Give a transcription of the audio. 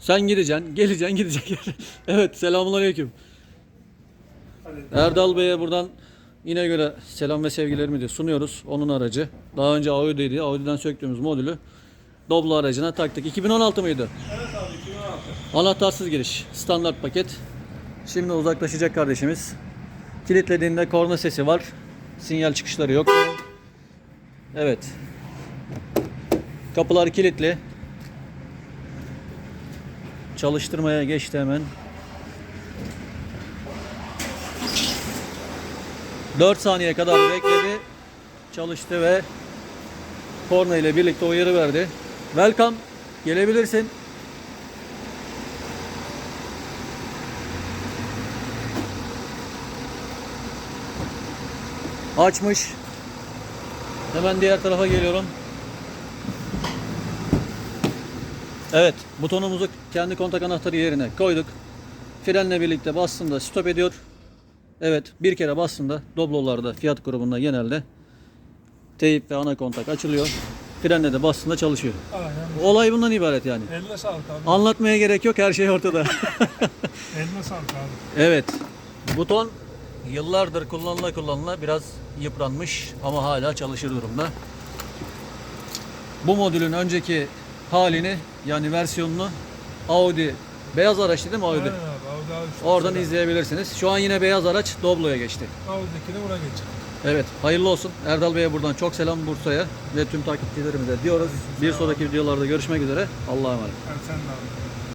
Sen gideceksin, geleceksin, gideceksin. evet, selamünaleyküm. Erdal Bey'e buradan İnegöl'e selam ve sevgilerimi de sunuyoruz. Onun aracı. Daha önce Audi'ydi. Audi'den söktüğümüz modülü Doblo aracına taktık. 2016 mıydı? Evet abi 2016. Anahtarsız giriş. Standart paket. Şimdi uzaklaşacak kardeşimiz. Kilitlediğinde korna sesi var. Sinyal çıkışları yok. Evet. Kapılar kilitli. Çalıştırmaya geçti hemen. 4 saniye kadar bekledi. Çalıştı ve korna ile birlikte uyarı verdi. Welcome. Gelebilirsin. Açmış. Hemen diğer tarafa geliyorum. Evet, butonumuzu kendi kontak anahtarı yerine koyduk. Frenle birlikte bastığında stop ediyor. Evet, bir kere bastığında Doblo'larda Fiat grubunda genelde teyip ve ana kontak açılıyor. Frenle de bastığında çalışıyor. Aynen. Olay bundan ibaret yani. Eline sağlık abi. Anlatmaya gerek yok, her şey ortada. Eline sağlık abi. Evet. Buton yıllardır kullanıla kullanıla biraz yıpranmış ama hala çalışır durumda. Bu modülün önceki halini yani versiyonunu Audi beyaz araç değil mi Audi? Aynen abi. Audi çok Oradan güzel. izleyebilirsiniz. Şu an yine beyaz araç Doblo'ya geçti. Audi'dekini buna geç. Evet, hayırlı olsun. Erdal Bey'e buradan çok selam Bursa'ya ve tüm takipçilerimize diyoruz. Bir sonraki videolarda görüşmek üzere. Allah'a emanet. Sen de abi.